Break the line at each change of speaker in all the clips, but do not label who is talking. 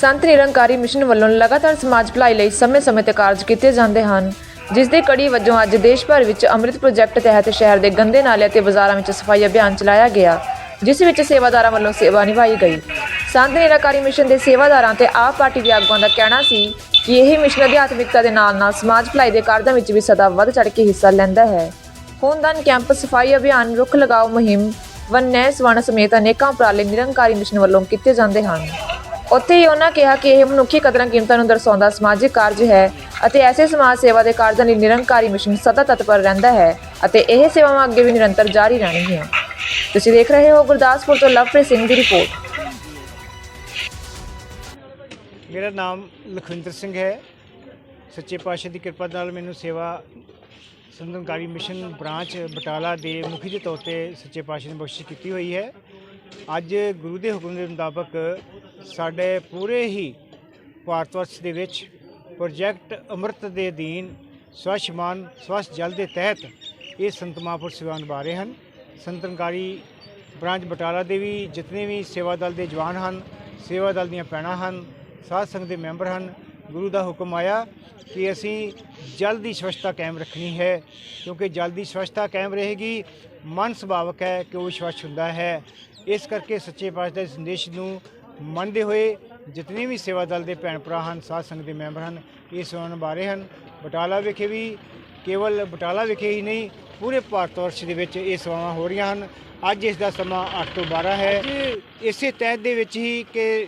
Sant Nirankari mission ਵੱਲੋਂ ਲਗਾਤਾਰ ਸਮਾਜ ਭਲਾਈ ਲਈ ਸਮੇਂ-ਸਮੇਂ ਤੇ ਕਾਰਜ ਕੀਤੇ ਜਾਂਦੇ ਹਨ, ਜਿਸ ਦੀ ਕੜੀ ਵਜੋਂ ਅੱਜ ਦੇਸ਼ ਭਰ ਵਿੱਚ ਅੰਮ੍ਰਿਤ ਪ੍ਰੋਜੈਕਟ ਤਹਿਤ ਸ਼ਹਿਰ ਦੇ ਗੰਦੇ ਨਾਲਿਆਂ ਤੇ ਬਾਜ਼ਾਰਾਂ ਵਿੱਚ ਸਫ਼ਾਈ ਅਭਿਆਨ ਚਲਾਇਆ ਗਿਆ, ਜਿਸ ਵਿੱਚ ਸੇਵਾਦਾਰਾਂ ਵੱਲੋਂ ਸੇਵਾ ਨਿਭਾਈ ਗਈ। ਸੰਤ ਨਿਰੰਕਾਰੀ ਮਿਸ਼ਨ ਦੇ ਸੇਵਾਦਾਰਾਂ ਤੇ ਆਪ ਪਾਰਟੀ ਦੇ ਆਗੂਆਂ ਦਾ ਕਹਿਣਾ ਸੀ ਕਿ ਇਹ ਮਿਸ਼ਨ ਅਧਿਆਤਮਿਕਤਾ ਦੇ ਨਾਲ-ਨਾਲ ਸਮਾਜ ਭਲਾਈ ਦੇ ਕਾਰਜਾਂ ਵਿੱਚ ਵੀ ਸਦਾ ਵੱਧ ਚੜ੍ਹ ਕੇ ਹਿੱਸਾ ਲੈਂਦਾ ਹੈ। ਖੂਨਦਾਨ ਕੈਂਪ, ਸਫ਼ਾਈ ਅਭਿਆਨ, ਰੁੱਖ ਲਗਾਓ ਮੁਹਿੰਮ, ਵਨ ਵਨਨੈਸ ਵਣ ਸਮੇਤ ਅਨੇਕਾਂ ਉਪਰਾਲੇ ਨਿਰੰਕਾਰੀ ਮਿਸ਼ਨ ਵੱਲੋਂ ਕੀਤੇ ਜਾਂਦੇ ਹਨ। ਉੱਥੇ ਹੀ ਉਹਨਾਂ ਕਿਹਾ ਕਿ ਇਹ ਮਨੁੱਖੀ ਕਦਰਾਂ ਕੀਮਤਾਂ ਨੂੰ ਦਰਸਾਉਂਦਾ ਸਮਾਜਿਕ ਕਾਰਜ ਹੈ ਅਤੇ ਐਸੇ ਸਮਾਜ ਸੇਵਾ ਦੇ ਕਾਰਜਾਂ ਲਈ ਨਿਰੰਕਾਰੀ ਮਿਸ਼ਨ ਸਦਾ ਤਤਪਰ ਰਹਿੰਦਾ ਹੈ ਅਤੇ ਇਹ ਸੇਵਾਵਾਂ ਅੱਗੇ ਵੀ ਨਿਰੰਤਰ ਜਾਰੀ ਰਹਿਣਗੀਆਂ। ਤੁਸੀਂ ਦੇਖ ਰਹੇ ਹੋ ਗੁਰਦਾਸਪੁਰ ਤੋਂ ਲਵਪ੍ਰੀਤ ਸਿੰਘ ਦੀ ਰਿਪੋਰਟ।
ਮੇਰਾ ਨਾਮ ਲਖਵਿੰਦਰ ਸਿੰਘ ਹੈ। ਸੱਚੇ ਪਾਤਸ਼ਾਹ ਦੀ ਕਿਰਪਾ ਨਾਲ ਮੈਨੂੰ ਸੇਵਾ ਸੰਤਨਕਾਰੀ ਮਿਸ਼ਨ ਬ੍ਰਾਂਚ ਬਟਾਲਾ ਦੇ ਮੁਖੀ ਦੇ ਤੌਰ ਤੇ ਸੱਚੇ ਪਾਤਸ਼ਾਹ ਨੇ ਬਖਸ਼ਿਸ਼ ਕੀਤੀ ਹੋਈ ਹੈ। ਅੱਜ ਗੁਰੂ ਦੇ ਹੁਕਮ ਦੇ ਮੁਤਾਬਕ ਸਾਡੇ ਪੂਰੇ ਹੀ ਭਾਰਤ ਵਰਸ਼ ਦੇ ਵਿੱਚ ਪ੍ਰੋਜੈਕਟ ਅੰਮ੍ਰਿਤ ਦੇ ਅਧੀਨ ਸਵੱਛ ਮਾਨ, ਸਵੱਛ ਜਲ ਦੇ ਤਹਿਤ ਇਹ ਸੰਤ ਮਹਾਂਪੁਰਸ਼ ਸੇਵਾ ਨਿਭਾ ਰਹੇ ਹਨ। ਸੰਤਨਕਾਰੀ ਬ੍ਰਾਂਚ ਬਟਾਲਾ ਦੇ ਵੀ ਜਿਤਨੇ ਵੀ ਸੇਵਾ ਦਲ ਦੇ ਜਵਾਨ ਹਨ, ਸੇਵਾ ਦਲ ਦੀਆਂ ਭੈਣਾਂ ਹਨ, ਸਾਧ ਸੰਗਤ ਦੇ ਮੈਂਬਰ ਹਨ ਗੁਰੂ ਦਾ ਹੁਕਮ ਆਇਆ ਕਿ ਅਸੀਂ ਜਲ ਦੀ ਸਵੱਛਤਾ ਕਾਇਮ ਰੱਖਣੀ ਹੈ ਕਿਉਂਕਿ ਜਲ ਦੀ ਸਵੱਛਤਾ ਕਾਇਮ ਰਹੇਗੀ ਮਨ ਸੁਭਾਵਕ ਹੈ ਕਿ ਉਹ ਸਵੱਛ ਹੁੰਦਾ ਹੈ। ਇਸ ਕਰਕੇ ਸੱਚੇ ਪਾਤਸ਼ਾਹ ਦੇ ਸੰਦੇਸ਼ ਨੂੰ ਮੰਨਦੇ ਹੋਏ ਜਿਤਨੇ ਵੀ ਸੇਵਾ ਦਲ ਦੇ ਭੈਣ ਭਰਾ ਹਨ ਸਾਧ ਸੰਗਤ ਦੇ ਮੈਂਬਰ ਹਨ ਇਹ ਸੇਵਾ ਨਿਭਾ ਰਹੇ ਹਨ। ਬਟਾਲਾ ਵਿਖੇ ਵੀ ਕੇਵਲ ਬਟਾਲਾ ਵਿਖੇ ਹੀ ਨਹੀਂ ਪੂਰੇ ਭਾਰਤ ਵਰਸ਼ ਦੇ ਵਿੱਚ ਇਹ ਸੇਵਾਵਾਂ ਹੋ ਰਹੀਆਂ ਹਨ। ਅੱਜ ਇਸ ਦਾ ਸਮਾਂ 8 ਤੋਂ 12 ਹੈ। ਇਸੇ ਤਹਿਤ ਦੇ ਵਿੱਚ ਹੀ ਕਿ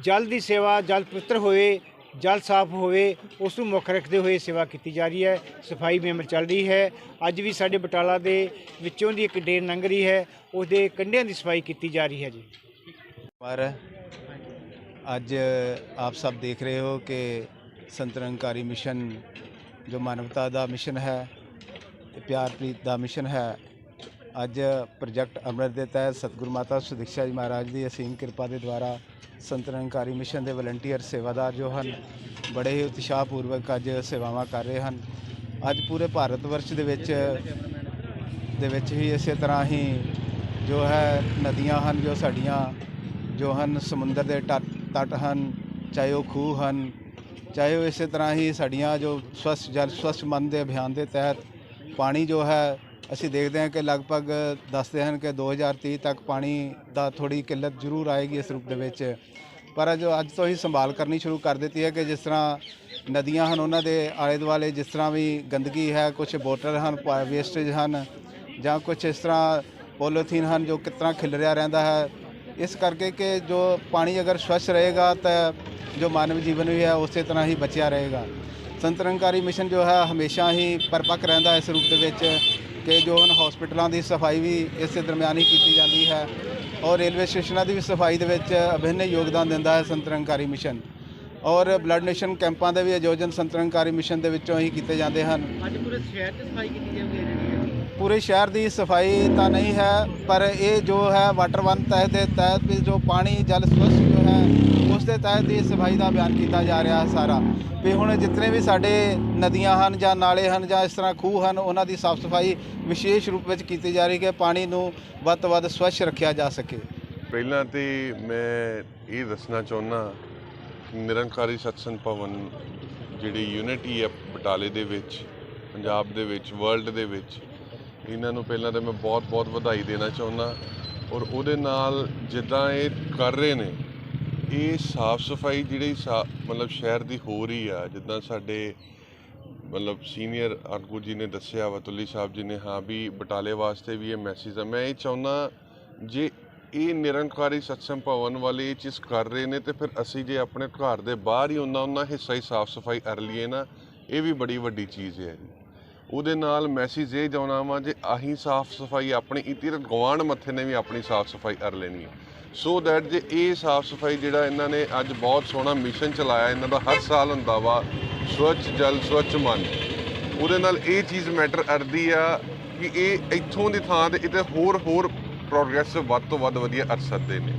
ਜਲ ਦੀ ਸੇਵਾ ਜਲ ਪਵਿੱਤਰ ਹੋਵੇ ਜਲ ਸਾਫ਼ ਹੋਵੇ, ਉਸ ਨੂੰ ਮੁੱਖ ਰੱਖਦੇ ਹੋਏ ਸੇਵਾ ਕੀਤੀ ਜਾ ਰਹੀ ਹੈ, ਸਫ਼ਾਈ ਮੁਹਿੰਮ ਚੱਲ ਰਹੀ ਹੈ। ਅੱਜ ਵੀ ਸਾਡੇ ਬਟਾਲਾ ਦੇ ਵਿੱਚੋਂ ਦੀ ਇੱਕ ਡੇਰ ਲੰਘ ਰਹੀ ਹੈ ਉਸ ਦੇ ਕੰਢਿਆਂ ਦੀ ਸਫ਼ਾਈ ਕੀਤੀ ਜਾ ਰਹੀ ਹੈ ਜੀ।
ਪਰ ਅੱਜ ਆਪ ਸਭ ਦੇਖ ਰਹੇ ਹੋ ਕਿ ਸੰਤ ਮਿਸ਼ਨ ਜੋ ਮਾਨਵਤਾ ਦਾ ਮਿਸ਼ਨ ਹੈ ਤੇ ਪਿਆਰ ਪ੍ਰੀਤ ਦਾ ਮਿਸ਼ਨ ਹੈ ਅੱਜ ਪ੍ਰੋਜੈਕਟ ਅੰਮ੍ਰਿਤ ਦੇ ਤਹਿਤ ਸਤਿਗੁਰੂ ਮਾਤਾ ਸੁਦੀਕਸ਼ਾ ਜੀ ਮਹਾਰਾਜ ਦੀ ਅਸੀਮ ਕਿਰਪਾ ਦੇ ਦੁਆਰਾ ਸੰਤ ਨਿਰੰਕਾਰੀ ਮਿਸ਼ਨ ਦੇ ਵਲੰਟੀਅਰ ਸੇਵਾਦਾਰ ਜੋ ਹਨ, ਬੜੇ ਹੀ ਉਤਸ਼ਾਹ ਪੂਰਵਕ ਅੱਜ ਸੇਵਾਵਾਂ ਕਰ ਰਹੇ ਹਨ। ਅੱਜ ਪੂਰੇ ਭਾਰਤ ਵਰਸ਼ ਦੇ ਵਿੱਚ ਦੇ ਵਿੱਚ ਹੀ ਇਸੇ ਤਰ੍ਹਾਂ ਹੀ ਜੋ ਹੈ ਨਦੀਆਂ ਹਨ, ਜੋ ਸਾਡੀਆਂ ਜੋ ਹਨ, ਸਮੁੰਦਰ ਦੇ ਤੱਟ ਤੱਟ ਹਨ, ਚਾਹੇ ਉਹ ਖੂਹ ਹਨ, ਚਾਹੇ ਉਹ ਇਸੇ ਤਰ੍ਹਾਂ ਹੀ ਸਾਡੀਆਂ ਜੋ ਸਵੱਛ ਜਲ, ਸਵੱਛ ਮਨ ਦੇ ਅਭਿਆਨ ਦੇ ਤਹਿਤ ਪਾਣੀ ਜੋ ਹੈ ਅਸੀਂ ਦੇਖਦੇ ਹਾਂ ਕਿ ਲਗਭਗ ਦੱਸਦੇ ਹਨ ਕਿ 2030 ਤੱਕ ਪਾਣੀ ਦਾ ਥੋੜੀ ਕਿੱਲਤ ਜ਼ਰੂਰ ਆਏਗੀ ਇਸ ਰੂਪ ਦੇ ਵਿੱਚ। ਪਰ ਜੋ ਅੱਜ ਤੋਂ ਹੀ ਸੰਭਾਲ ਕਰਨੀ ਸ਼ੁਰੂ ਕਰ ਦਿੱਤੀ ਹੈ ਕਿ ਜਿਸ ਤਰ੍ਹਾਂ ਨਦੀਆਂ ਹਨ, ਉਹਨਾਂ ਦੇ ਆਲੇ ਦੁਆਲੇ ਜਿਸ ਤਰ੍ਹਾਂ ਵੀ ਗੰਦਗੀ ਹੈ ਕੁਝ ਬੋਟਲ ਹਨ ਵੇਸਟੇਜ ਹਨ ਜਾਂ ਕੁਝ ਇਸ ਤਰ੍ਹਾਂ ਪੋਲੀਥੀਨ ਹਨ ਜੋ ਕਿਸ ਤਰ੍ਹਾਂ ਖਿਲਰਿਆ ਰਹਿੰਦਾ ਹੈ। ਇਸ ਕਰਕੇ ਕਿ ਜੋ ਪਾਣੀ ਅਗਰ ਸਵੱਛ ਰਹੇਗਾ ਤਾਂ ਜੋ ਮਾਨਵ ਜੀਵਨ ਵੀ ਹੈ, ਉਸੇ ਤਰ੍ਹਾਂ ਹੀ ਬਚਿਆ ਰਹੇਗਾ। ਸੰਤ ਮਿਸ਼ਨ ਜੋ ਹੈ, ਹਮੇਸ਼ਾ ਹੀ ਪਰਪੱਕ ਰਹਿੰਦਾ ਇਸ ਰੂਪ ਦੇ ਵਿੱਚ। ਕਿ ਜੋ ਹਨ ਹਸਪੀਟਲਾਂ ਦੀ ਸਫ਼ਾਈ ਵੀ ਇਸੇ ਦਰਮਿਆਨ ਹੀ ਕੀਤੀ ਜਾਂਦੀ ਹੈ ਔਰ ਰੇਲਵੇ ਸਟੇਸ਼ਨਾਂ ਦੀ ਵੀ ਸਫ਼ਾਈ ਦੇ ਵਿੱਚ ਅਭਿੰਨ ਯੋਗਦਾਨ ਦਿੰਦਾ ਹੈ ਸੰਤਰੰਗਕਾਰੀ ਮਿਸ਼ਨ ਔਰ ਬਲੱਡ ਡੋਨੇਸ਼ਨ ਕੈਂਪਾਂ ਦੇ ਵੀ ਆਯੋਜਨ ਸੰਤ ਮਿਸ਼ਨ ਦੇ ਵਿੱਚੋਂ ਹੀ ਕੀਤੇ ਜਾਂਦੇ ਹਨ।
ਅੱਜ ਪੂਰੇ ਸ਼ਹਿਰ 'ਚ ਸਫ਼ਾਈ ਕੀਤੀ ਜਾਊਗੀ
ਪੂਰੇ ਸ਼ਹਿਰ ਦੀ ਸਫ਼ਾਈ ਤਾਂ ਨਹੀਂ ਹੈ, ਪਰ ਇਹ ਜੋ ਹੈ ਵਾਟਰ ਵਨ ਤਹਿਤ ਦੇ ਤਹਿਤ ਵੀ ਜੋ ਪਾਣੀ, ਜਲ ਸਵੱਛ ਜੋ ਹੈ, ਉਸ ਦੇ ਤਹਿਤ ਦੀ ਸਫ਼ਾਈ ਦਾ ਅਭਿਆਨ ਕੀਤਾ ਜਾ ਰਿਹਾ ਹੈ ਸਾਰਾ। ਵੀ ਹੁਣ ਜਿੰਨੇ ਵੀ ਸਾਡੇ ਨਦੀਆਂ ਹਨ ਜਾਂ ਨਾਲੇ ਹਨ ਜਾਂ ਇਸ ਤਰ੍ਹਾਂ ਖੂਹ ਹਨ, ਉਹਨਾਂ ਦੀ ਸਾਫ਼ ਸਫ਼ਾਈ ਵਿਸ਼ੇਸ਼ ਰੂਪ ਵਿੱਚ ਕੀਤੀ ਜਾ ਰਹੀ ਕਿ ਪਾਣੀ ਨੂੰ ਵੱਧ ਤੋਂ ਵੱਧ ਸਵੱਛ ਰੱਖਿਆ ਜਾ ਸਕੇ।
ਪਹਿਲਾਂ ਤੇ ਮੈਂ ਇਹ ਦੱਸਣਾ ਚਾਹੁੰਦਾ ਨਿਰੰਕਾਰੀ ਸਤਸੰਗ ਭਵਨ ਜਿਹੜੀ ਯੂਨਿਟੀ ਹੈ ਬਟਾਲੇ ਦੇ ਵਿੱਚ, ਪੰਜਾਬ ਦੇ ਵਿੱਚ ਵਰਲਡ ਦੇ ਵਿੱਚ ਇਹਨਾਂ ਨੂੰ ਪਹਿਲਾਂ ਤਾਂ ਮੈਂ ਬਹੁਤ-ਬਹੁਤ ਵਧਾਈ ਦੇਣਾ ਚਾਹੁੰਦਾ ਔਰ ਉਹਦੇ ਨਾਲ ਜਿੱਦਾਂ ਇਹ ਕਰ ਰਹੇ ਨੇ, ਇਹ ਸਾਫ਼ ਸਫ਼ਾਈ ਜਿਹੜੀ ਸਾ- ਮਤਲਬ ਸ਼ਹਿਰ ਦੀ ਹੋ ਰਹੀ ਆ, ਜਿੱਦਾਂ ਸਾਡੇ ਮਤਲਬ ਸੀਨੀਅਰ ਆਗੂ ਜੀ ਨੇ ਦੱਸਿਆ, ਵਤੁਲੀ ਸਾਹਿਬ ਜੀ ਨੇ, ਹਾਂ ਵੀ ਬਟਾਲੇ ਵਾਸਤੇ ਵੀ ਇਹ ਮੈਸੇਜ ਆ। ਮੈਂ ਇਹ ਚਾਹੁੰਦਾ ਜੇ ਇਹ ਨਿਰੰਕਾਰੀ ਸਤਸੰਗ ਭਵਨ ਵਾਲੇ ਇਹ ਚੀਜ਼ ਕਰ ਰਹੇ ਨੇ, ਤੇ ਫਿਰ ਅਸੀਂ ਜੇ ਆਪਣੇ ਘਰ ਦੇ ਬਾਹਰ ਹੀ ਉਹਨਾਂ ਉਹਨਾਂ ਹਿੱਸਾ ਹੀ ਸਾਫ਼ ਸਫ਼ਾਈ ਕਰ ਲਈਏ ਨਾ, ਇਹ ਵੀ ਬੜੀ ਵੱਡੀ ਚੀਜ਼ ਹੈ। ਉਹਦੇ ਨਾਲ ਮੈਸੇਜ ਇਹ ਜਾਉਣਾ ਵਾ ਜੇ ਆਹੀ ਸਾਫ਼ ਸਫ਼ਾਈ ਆਪਣੀ ਕੀਤੀ ਤਾਂ ਗਵਾਂਢ ਮੱਥੇ ਨੇ ਵੀ ਆਪਣੀ ਸਾਫ਼ ਸਫ਼ਾਈ ਕਰ ਲੈਣੀ ਹੈ ਸੋ ਦੈਟ ਜੇ ਇਹ ਸਾਫ਼ ਸਫ਼ਾਈ ਜਿਹੜਾ ਇਹਨਾਂ ਨੇ ਅੱਜ ਬਹੁਤ ਸੋਹਣਾ ਮਿਸ਼ਨ ਚਲਾਇਆ, ਇਹਨਾਂ ਦਾ ਹਰ ਸਾਲ ਹੁੰਦਾ ਵਾ, ਸਵੱਛ ਜਲ, ਸਵੱਛ ਮਨ। ਉਹਦੇ ਨਾਲ ਇਹ ਚੀਜ਼ ਮੈਟਰ ਕਰਦੀ ਆ ਕਿ ਇਹ ਇੱਥੋਂ ਦੀ ਥਾਂ ਤੇ ਇਹਦੇ ਹੋਰ ਹੋਰ ਪ੍ਰੋਗਰੈਸ ਵੱਧ ਤੋਂ ਵੱਧ ਵਧੀਆ ਕਰ ਸਕਦੇ ਨੇ।